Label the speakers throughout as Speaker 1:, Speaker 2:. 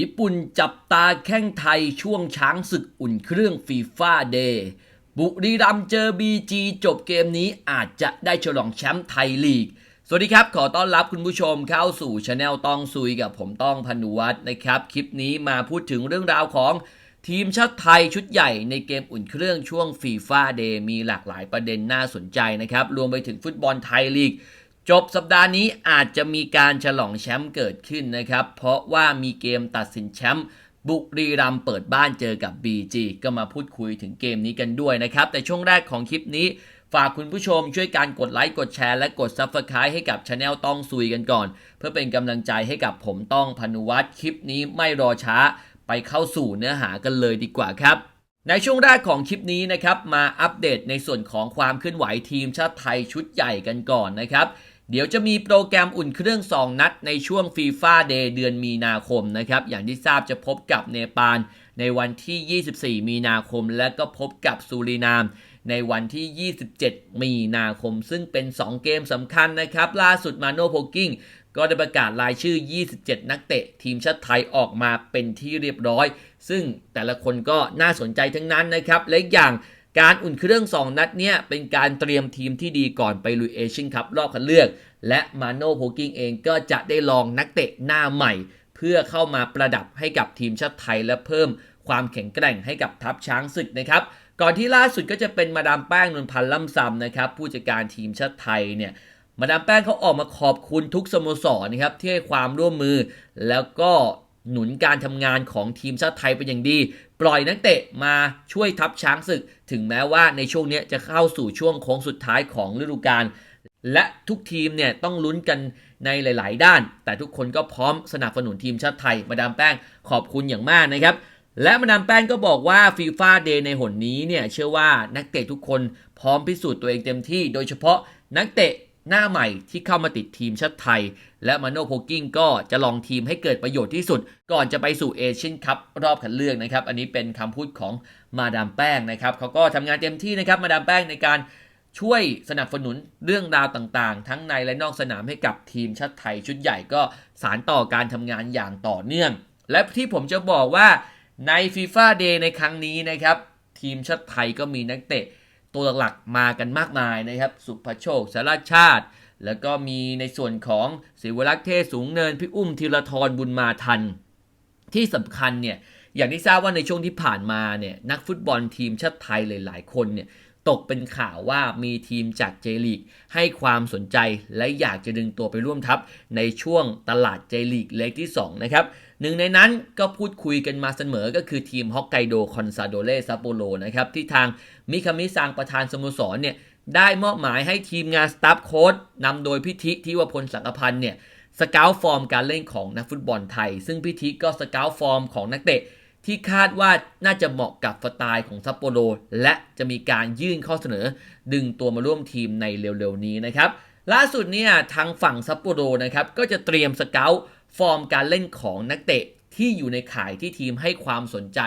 Speaker 1: ญี่ปุ่นจับตาแข้งไทยช่วงช้างศึกอุ่นเครื่องฟีฟ่าเดย์บุรีรัมเจอบีจีจบเกมนี้อาจจะได้ฉลองแชมป์ไทยลีก สวัสดีครับ ขอต้อนรับคุณผู้ชมเข้าสู่ช anel ต้องซุยกับผมต้องพนุวัฒน์นะครับ คลิปนี้มาพูดถึงเรื่องราวของทีมชาติไทยชุดใหญ่ในเกมอุ่นเครื่องช่วงฟีฟ่าเดย์มีหลากหลายประเด็นน่าสนใจนะครับ รวมไปถึงฟุตบอลไทยลีก จบสัปดาห์นี้อาจจะมีการฉลองแชมป์เกิดขึ้นนะครับ เพราะว่ามีเกมตัดสินแชมป์บุรีรัมเปิดบ้านเจอกับ BG ก็มาพูดคุยถึงเกมนี้กันด้วยนะครับ แต่ช่วงแรกของคลิปนี้ ฝากคุณผู้ชมช่วยการกดไลค์กดแชร์และกด Subscribe ให้กับช anel ต้องซุยกันก่อน เพื่อเป็นกำลังใจให้กับผมต้องพนุวัฒน์คลิปนี้ไม่รอช้า ไปเข้าสู่เนื้อหากันเลยดีกว่าครับในช่วงแรกของคลิปนี้นะครับมาอัปเดตในส่วนของความเคลื่อนไหวทีมชาติไทยชุดใหญ่กันก่อนนะครับ เดี๋ยวจะมีโปรแกรมอุ่นเครื่อง 2 นัดในช่วงฟีฟ่าเดย์เดือนมีนาคมนะครับ อย่างที่ทราบจะพบกับเนปาลในวันที่ 24 มีนาคม และก็พบกับซูรินาม ในวันที่ 27 มีนาคม ซึ่งเป็น 2 เกมสำคัญนะครับ ล่าสุดมาโนโพกิ้งก็ได้ประกาศรายชื่อ 27 นักเตะ ทีมชาติไทยออกมาเป็นที่เรียบร้อย ซึ่งแต่ละคนก็น่าสนใจทั้งนั้นนะครับ และอีกอย่าง การอุ่นเครื่อง 2 นัดเนี้ยเป็นการเตรียมทีมที่ดีก่อนไปลุยเอเชียนคัพรอบคัดเลือก และมาโน่โพกิ้งเองก็จะได้ลองนักเตะหน้าใหม่ เพื่อเข้ามาประดับให้กับทีมชาติไทยและเพิ่มความแข็งแกร่งให้กับทัพช้างศึกนะครับก่อนที่ล่าสุดก็จะเป็นมาดามแป้งนนพันธ์ล่ำซำนะครับผู้จัดการทีมชาติไทยเนี่ยมาดามแป้งเขาออกมาขอบคุณทุกสโมสรนะครับที่ให้ความร่วมมือ แล้วก็หนุนการทำงานของทีมชาติไทยเป็นอย่างดี ปล่อยนักเตะมาช่วยทัพช้างศึก ถึงแม้ว่าในช่วงนี้จะเข้าสู่ช่วงโค้งสุดท้ายของฤดูกาลและทุกทีมเนี่ยต้องลุ้นกันในหลาย ๆ ด้าน แต่ทุกคนก็พร้อมสนับสนุนทีมชาติไทย มาดามแป้งขอบคุณอย่างมากนะครับ และมาดามแป้งก็บอกว่าฟีฟ่าเดย์ในหนนี้เนี่ยเชื่อว่านักเตะทุกคนพร้อมพิสูจน์ตัวเองเต็มที่ โดยเฉพาะนักเตะ หน้าใหม่ที่เข้ามาติดทีมชาติไทย และมาโนโพกิ้งก็จะลองทีมให้เกิดประโยชน์ที่สุด ก่อนจะไปสู่เอเชียนคัพรอบคัดเลือกนะครับ อันนี้เป็นคำพูดของมาดามแป้งนะครับเขาก็ทำงานเต็มที่นะครับมาดามแป้งในการช่วยสนับสนุนเรื่องราวต่างๆ ทั้งในและนอกสนามให้กับทีมชาติไทยชุดใหญ่ก็สารต่อการทำงานอย่างต่อเนื่อง และที่ผมจะบอกว่าในฟีฟ่าเดย์ในครั้งนี้นะครับ ทีมชาติไทยก็มีนักเตะ ตัวหลักๆมากันมากมายนะครับ สุภโชคสารชาติ แล้วก็มีในส่วนของศิวรักษ์เทศสูงเนิน พี่อุ้มธีรทรบุญมาทัน ที่สำคัญเนี่ยอย่างที่ทราบว่าในช่วงที่ผ่านมาเนี่ยนักฟุตบอลทีมชาติไทยหลายๆคนเนี่ยตกเป็นข่าวว่ามีทีมจากเจลีกให้ความสนใจและอยากจะดึงตัวไปร่วมทัพในช่วงตลาดเจลีกเล็กที่ 2 นะครับ หนึ่งในนั้นก็พูดคุยกันมาเสมอก็คือทีมฮอกไกโดคอนซาโดเลซัปโปโรนะครับที่ทางมิคามิซังประธานสโมสรเนี่ยได้มอบหมายให้ทีมงานสตาฟโค้ดนำโดยพิธิทิวพลสังกพันธ์เนี่ยสเกลฟอร์มการเล่นของนักฟุตบอลไทย ซึ่งพิธิก็สเกลฟอร์มของนักเตะที่คาดว่าน่าจะเหมาะกับสไตล์ของซัปโปโรและจะมีการยื่นข้อเสนอ ดึงตัวมาร่วมทีมในเร็วๆนี้นะครับ ล่าสุดเนี่ยทางฝั่งซัปโปโรนะครับก็จะเตรียมสเกล ฟอร์มการเล่นของนักเตะที่อยู่ในข่ายที่ทีมให้ความสนใจ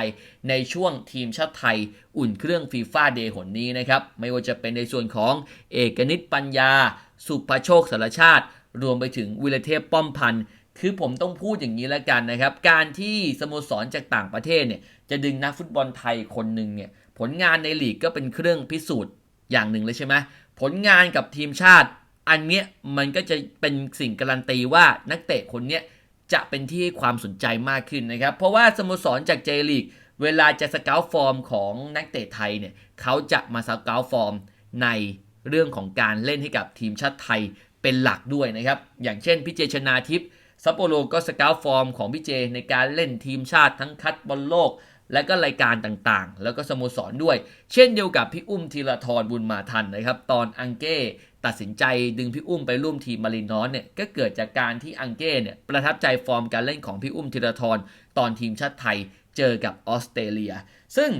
Speaker 1: ในช่วงทีมชาติไทยอุ่นเครื่องฟีฟ่าเดย์หนนี้นะครับ ไม่ว่าจะเป็นในส่วนของเอกนิตปัญญา สุภโชคสารชาติ รวมไปถึงวิรเทพป้อมพันธ์คือผมต้องพูดอย่างนี้แล้วกันนะครับ การที่สโมสรจากต่างประเทศเนี่ยจะดึงนักฟุตบอลไทยคนหนึ่งเนี่ยผลงานในลีกก็เป็นเครื่องพิสูจน์อย่างหนึ่งเลยใช่ไหมผลงานกับทีมชาติ อันเนี้ยมันก็จะเป็นสิ่งการันตีว่านักเตะคนเนี้ย จะเป็นที่ให้ความสนใจมากขึ้นนะครับ เพราะว่าสโมสรจากเจลีกเวลาจะสเกลฟอร์มของนักเตะไทยเนี่ยเขาจะมาสเกลฟอร์มในเรื่องของการเล่นให้กับทีมชาติไทยเป็นหลักด้วยนะครับ อย่างเช่นพี่เจชนาทิพย์ซัปโปโรก็สเกลฟอร์มของพี่เจในการเล่นทีมชาติทั้งคัดบอลโลก และก็รายการต่างๆ แล้วก็สโมสรด้วย เช่นเดียวกับพี่อุ้มธีรทรบุญมาทันนะครับ ตอนอังเก้ ตัดสินใจดึงพี่อุ้มไปร่วมทีมมารินอสเนี่ยก็เกิดจากการที่อังเก้เนี่ยประทับใจฟอร์มการเล่นของพี่อุ้มธีรทรตอนทีมชาติไทยเจอกับออสเตรเลีย ซึ่ง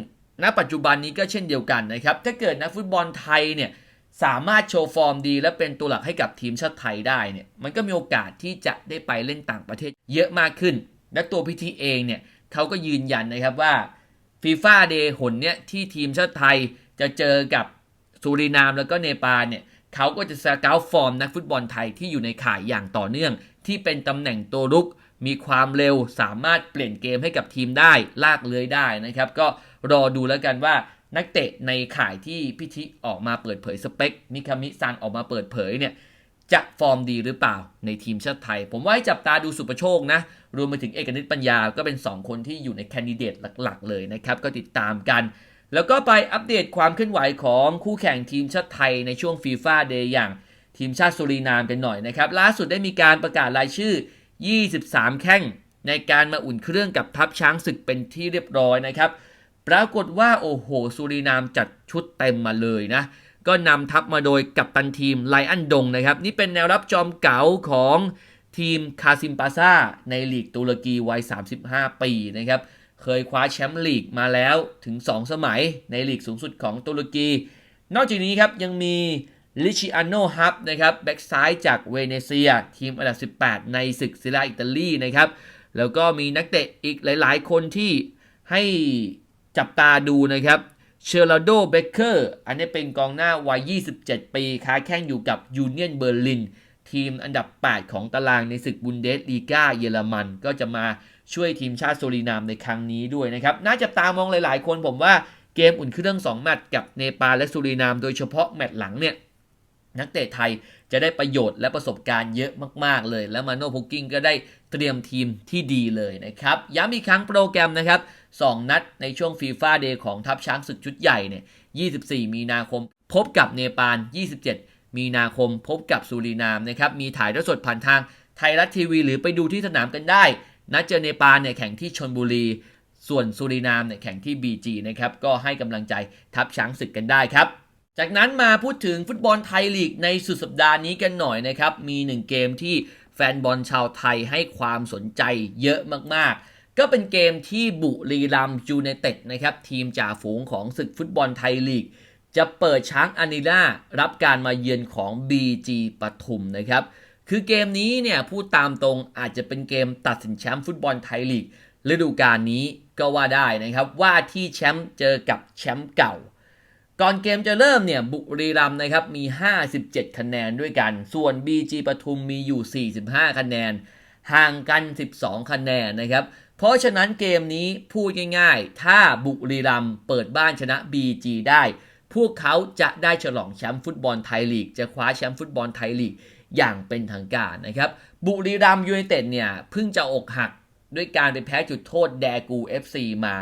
Speaker 1: ณปัจจุบันนี้ก็เช่นเดียวกันนะครับถ้าเกิดนักฟุตบอลไทยเนี่ยสามารถโชว์ฟอร์มดี และเป็นตัวหลักให้กับทีมชาติไทยได้เนี่ยมันก็มีโอกาสที่จะได้ไปเล่นต่างประเทศเยอะมากขึ้น และตัวพิธีเองเนี่ยเขาก็ยืนยันนะครับว่าฟีฟ่าเดย์หนเนี่ยที่ทีมชาติไทยจะเจอกับสุรินามแล้วก็เนปาลเนี่ย เขาก็จะสเกลฟอร์มนักฟุตบอลไทยที่อยู่ในข่ายอย่างต่อเนื่อง ที่เป็นตำแหน่งตัวรุก มีความเร็วสามารถเปลี่ยนเกมให้กับทีมได้ลากเลื้อยได้นะครับ ก็รอดูแล้วกันว่านักเตะในข่ายที่พิธิออกมาเปิดเผยสเปคมิคามิซังออกมาเปิดเผยเนี่ยจะฟอร์มดีหรือเปล่าในทีมชาติไทย ผมว่าให้จับตาดูสุประโชคนะ รวมไปถึงเอกนิตปัญญาก็เป็น 2 คนที่อยู่ในแคนดิเดตหลัก ๆ เลยนะครับ ก็ติดตามกัน แล้วก็ไปอัปเดตความเคลื่อนไหวของคู่แข่งทีมชาติไทยในช่วงฟีฟ่าเดย์อย่างทีมชาติสุรินามกันหน่อยนะครับ ล่าสุดได้มีการประกาศรายชื่อ 23 แข้ง ในการมาอุ่นเครื่องกับทัพช้างศึกเป็นที่เรียบร้อยนะครับ ปรากฏว่าโอ้โห สุรินามจัดชุดเต็มมาเลยนะ ก็นำทัพมาโดยกัปตันทีมไลอันดงนะครับ นี่เป็นแนวรับจอมเก๋าของทีมคาซิมปาซาในลีกตุรกีวัย 35 ปีนะครับ เคยคว้าแชมป์ลีกมาแล้วถึง 2 สมัยในลีกสูงสุดของตุรกี นอกจากนี้ครับยังมีลิชิอาโนฮับนะครับแบ็กซ้ายจากเวเนเซีย ทีมอันดับ 18 ในศึกซิลาอิตาลีนะครับ แล้วก็มีนักเตะอีกหลายๆ คนที่ให้จับตาดูนะครับเชอร์ลาโดเบเกอร์อันนี้เป็นกองหน้าวัย 27 ปีค้าแข่งอยู่กับยูเนียนเบอร์ลิน ทีมอันดับ 8 ของตารางในศึกบุนเดสลีกาเยอรมัน ก็จะมา ช่วยทีมชาติโซลีนามในครั้งนี้ด้วยนะครับ น่าจับตามองหลาย ๆ คนผมว่าเกมอุ่นเครื่อง2แมตช์กับเนปาลและสุรินาม โดยเฉพาะแมตช์หลังเนี่ยนักเตะไทยจะได้ประโยชน์และประสบการณ์เยอะมาก ๆ เลย และมาโนพุกกิ้งก็ได้เตรียมทีมที่ดีเลยนะครับ ย้ำอีกครั้งโปรแกรมนะครับ 2 นัดในช่วงฟีฟ่าเดย์ของทัพช้างศึกชุดใหญ่เนี่ย 24 มีนาคม พบกับเนปาล 27 มีนาคม พบกับสุรินามนะครับ มีถ่ายทอดสดผ่านทางไทยรัฐทีวี หรือไปดูที่สนามกันได้ นัดเจอเนปาลเนี่ยแข่งที่ชนบุรี ส่วนสุรินามเนี่ยแข่งที่ BG นะครับ ก็ให้กำลังใจทัพช้างศึกกันได้ครับ จากนั้นมาพูดถึงฟุตบอลไทยลีกในสุดสัปดาห์นี้กันหน่อยนะครับ มีหนึ่งเกมที่แฟนบอลชาวไทยให้ความสนใจเยอะมากๆก็เป็นเกมที่บุรีรัมย์ยูไนเต็ดนะครับทีมจ่าฝูงของศึกฟุตบอลไทยลีก จะเปิดช้างอานิล่ารับการมาเยือนของ BG ปทุมนะครับ คือเกมนี้เนี่ยพูดตามตรงอาจจะเป็นเกมตัดสินแชมป์ฟุตบอลไทยลีกฤดูกาลนี้ก็ว่าได้นะครับ ว่าที่แชมป์เจอกับแชมป์เก่า ก่อนเกมจะเริ่มเนี่ยบุรีรัมย์นะครับมี 57 คะแนนด้วยกัน ส่วน BG ปทุมมีอยู่ 45 คะแนน ห่างกัน 12 คะแนนนะครับ เพราะฉะนั้นเกมนี้พูดง่ายๆ ถ้าบุรีรัมย์เปิดบ้านชนะ BG ได้ พวกเขาจะได้ฉลองแชมป์ฟุตบอลไทยลีก จะคว้าแชมป์ฟุตบอลไทยลีก อย่างเป็นทางการนะครับ บุรีรัมยูไนเต็ดเนี่ยเพิ่งจะอกหักด้วยการไปแพ้จุดโทษแดกู FC มา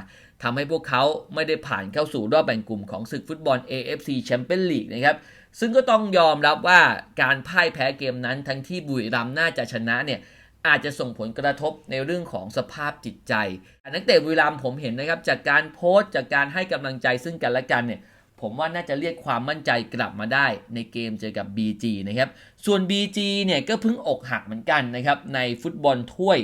Speaker 1: ทำให้พวกเขาไม่ได้ผ่านเข้าสู่รอบแบ่งกลุ่มของศึกฟุตบอล AFC Champions League นะครับ ซึ่งก็ต้องยอมรับว่าการพ่ายแพ้เกมนั้นทั้งที่บุรีรัมน่าจะชนะเนี่ยอาจจะส่งผลกระทบในเรื่องของสภาพจิตใจ นักเตะบุรีรัมผมเห็นนะครับจากการโพสต์จากการให้กำลังใจซึ่งกันและกันเนี่ย ผมว่าน่าจะเรียกความมั่นใจกลับมาได้ในเกมเจอกับ BG นะครับ ส่วน BG เนี่ยก็เพิ่งอกหักเหมือนกันนะครับในฟุตบอลถ้วย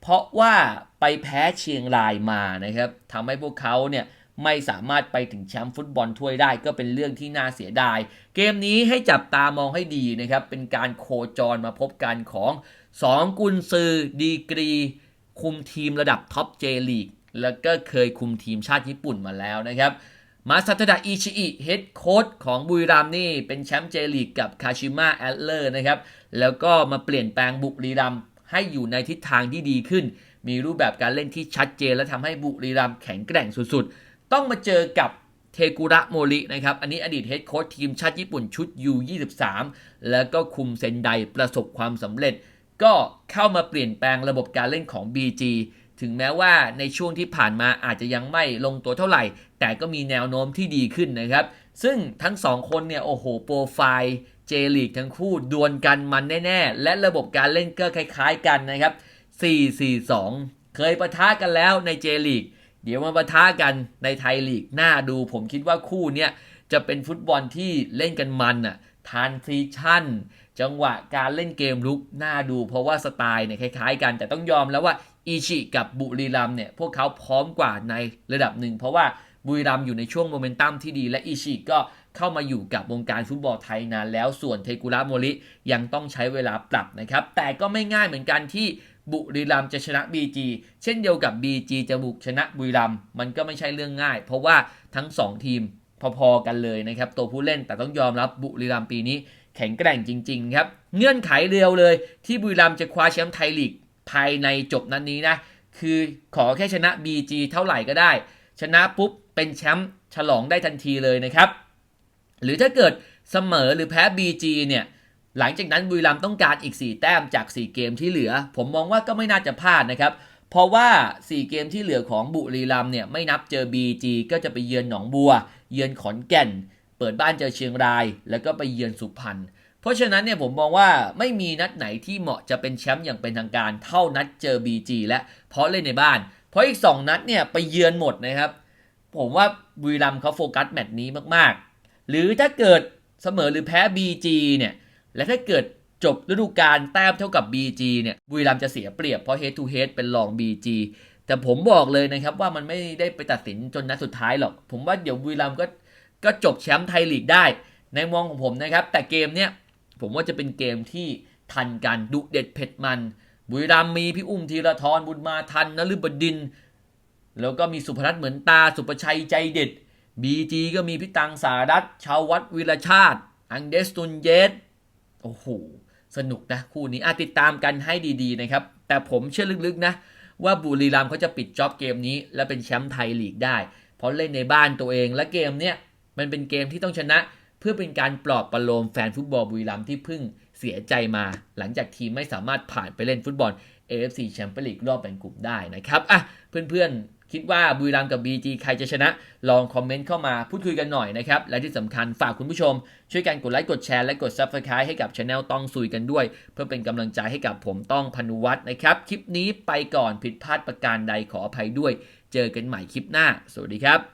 Speaker 1: เพราะว่าไปแพ้เชียงรายมานะครับทำให้พวกเขาเนี่ยไม่สามารถไปถึงแชมป์ฟุตบอลถ้วยได้ก็เป็นเรื่องที่น่าเสียดาย เกมนี้ให้จับตามองให้ดีนะครับ เป็นการโคจรมาพบกันของ2กุนซือดีกรี คุมทีมระดับท็อปเจลีกแล้วก็เคยคุมทีมชาติญี่ปุ่นมาแล้วนะครับ มาซาตดะอิชิอิเฮดโค้ชของบุรีรัมนี่เป็นแชมป์เจลีกกับคาชิมะแอตเลอร์นะครับ แล้วก็มาเปลี่ยนแปลงบุรีรัมให้อยู่ในทิศทางที่ดีขึ้น มีรูปแบบการเล่นที่ชัดเจน และทำให้บุรีรัมแข็งแกร่งสุดๆ ต้องมาเจอกับเทกุระโมรินะครับ อันนี้อดีตเฮดโค้ชทีมชาติญี่ปุ่นชุด U23 แล้วก็คุมเซนไดประสบความสำเร็จ ก็เข้ามาเปลี่ยนแปลงระบบการเล่นของ BG ถึงแม้ว่าในช่วงที่ผ่านมาอาจจะยังไม่ลงตัวเท่าไหร่ แต่ก็มีแนวโน้มที่ดีขึ้นนะครับ ซึ่งทั้งสองคนเนี่ยโอ้โหโปรไฟล์เจลีกทั้งคู่ดวลกันมันแน่ๆ และระบบการเล่นก็คล้ายๆกันนะครับ 4-4-2 เคยปะทะกันแล้วในเจลีกเดี๋ยวมาปะทะกันในไทยลีกหน่าดูผมคิดว่าคู่เนี้ยจะเป็นฟุตบอลที่เล่นกันมันอะทานซีชั่น จังหวะการเล่นเกมลุกน่าดูเพราะว่าสไตล์เนี่ยคล้ายๆกัน แต่ต้องยอมแล้วว่า อิชิกับบุรีรัมเนี่ยพวกเขาพร้อมกว่าในระดับหนึ่ง เพราะว่าบุรีรัมอยู่ในช่วงโมเมนตัมที่ดีและอิชิก็เข้ามาอยู่กับวงการฟุตบอลไทยนานแล้วส่วนเทกุระโมริยังต้องใช้เวลาปรับนะครับ แต่ก็ไม่ง่ายเหมือนกันที่บุรีรัมจะชนะ BG เช่นเดียวกับ BG จะบุกชนะบุรีรัมมันก็ไม่ใช่เรื่องง่าย เพราะว่าทั้ง 2 ทีมพอๆกันเลยนะครับ ตัวผู้เล่นแต่ต้องยอมรับบุรีรัมปีนี้แข็งแกร่งจริง ๆ ครับ เงื่อนไขเดียวเลยที่บุรีรัมจะคว้าแชมป์ไทยลีก ภายในจบนัดนนี้นะ คือขอแค่ชนะ BG เท่าไหร่ก็ได้ ชนะปุ๊บเป็นแชมป์ฉลองได้ทันทีเลยนะครับ หรือถ้าเกิดเสมอหรือแพ้ BG เนี่ยหลังจากนั้นบุรีรัมต้องการอีก 4 แต้มจาก 4 เกมที่เหลือ ผมมองว่าก็ไม่น่าจะพลาดนะครับ เพราะว่า 4 เกมที่เหลือของบุรีรัมเนี่ยไม่นับเจอ BG ก็จะไปเยือนหนองบัว เยือนขอนแก่น เปิดบ้านเจอเชียงราย แล้วก็ไปเยือนสุพรรณ เพราะฉะนั้นเนี่ยผมมองว่าไม่มีนัดไหนที่เหมาะจะเป็นแชมป์อย่างเป็นทางการเท่านัดเจอ BG และเพราะเล่นในบ้าน เพราะอีก 2 นัดเนี่ยไปเยือนหมดนะครับ ผมว่าบุรีรัมย์เขาโฟกัสแมตช์นี้มากๆ หรือถ้าเกิดเสมอหรือแพ้ BG เนี่ยและถ้าเกิดจบฤดูกาลแต้มเท่ากับ BG เนี่ยบุรีรัมย์จะเสียเปรียบเพราะ head to head เป็นรอง BG แต่ผมบอกเลยนะครับว่ามันไม่ได้ไปตัดสินจนนัดสุดท้ายหรอก ผมว่าเดี๋ยวบุรีรัมย์ก็ก็จบแชมป์ไทยลีกได้ ในมองของผมนะครับ แต่เกมเนี้ย ผมว่าจะเป็นเกมที่ทันกันดุเด็ดเผ็ดมัน บุรีรัมย์มีพี่อุ้มธีรทรบุญมาทันนฤบดิน แล้วก็มีสุพนัทเหมือนตาสุประชัยใจเด็ด BG ก็มีพี่ตังสารัตชาววัดวิรชาติ อังเดสตุนเยสโอ้โหสนุกนะคู่นี้อาติดตามกันให้ดีๆนะครับ แต่ผมเชื่อลึกๆนะ ว่าบุรีรัมย์เขาจะปิดจ็อบเกมนี้ และเป็นแชมป์ไทยลีกได้ เพราะเล่นในบ้านตัวเองและเกมเนี้ยมันเป็นเกมที่ต้องชนะ เพื่อเป็นการปลอบประโลมแฟนฟุตบอลบุรีรัมย์ที่เพิ่งเสียใจมา หลังจากทีมไม่สามารถผ่านไปเล่นฟุตบอล AFC แชมเปี้ยนลีกรอบแบ่งกลุ่มได้นะครับอะเพื่อนๆ คิดว่าบุรีรัมย์กับ BG ใครจะชนะ ลองคอมเมนต์เข้ามาพูดคุยกันหน่อยนะครับ และที่สำคัญฝากคุณผู้ชม ช่วยกันกดไลค์กดแชร์และกด Subscribe ให้กับช anel ต้องซุยกันด้วย เพื่อเป็นกำลังใจให้กับผมต้องพนุวัฒน์นะครับคลิปนี้ไปก่อนผิดพลาดประการใดขออภัยด้วย เจอกันใหม่คลิปหน้า สวัสดีครับ